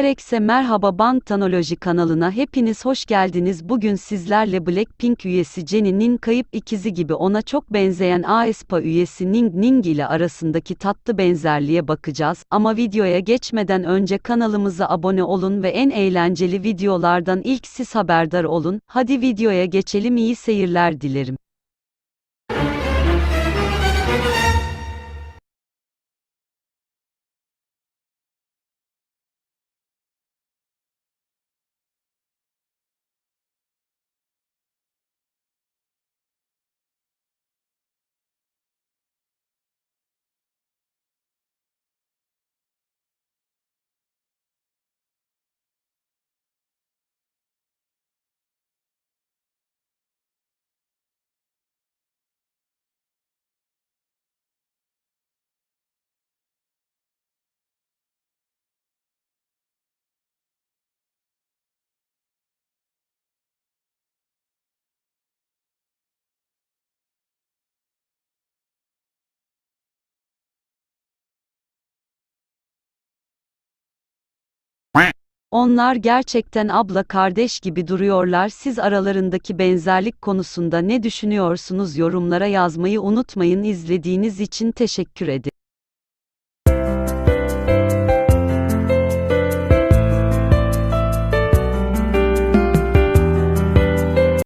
Herkese merhaba Bangtanoloji kanalına hepiniz hoş geldiniz. Bugün sizlerle Blackpink üyesi Jennie'nin kayıp ikizi gibi ona çok benzeyen aespa üyesi Ning Ning ile arasındaki tatlı benzerliğe bakacağız. Ama videoya geçmeden önce kanalımıza abone olun ve en eğlenceli videolardan ilk siz haberdar olun. Hadi videoya geçelim iyi seyirler dilerim. Onlar gerçekten abla kardeş gibi duruyorlar. Siz aralarındaki benzerlik konusunda ne düşünüyorsunuz? Yorumlara yazmayı unutmayın. İzlediğiniz için teşekkür ederim.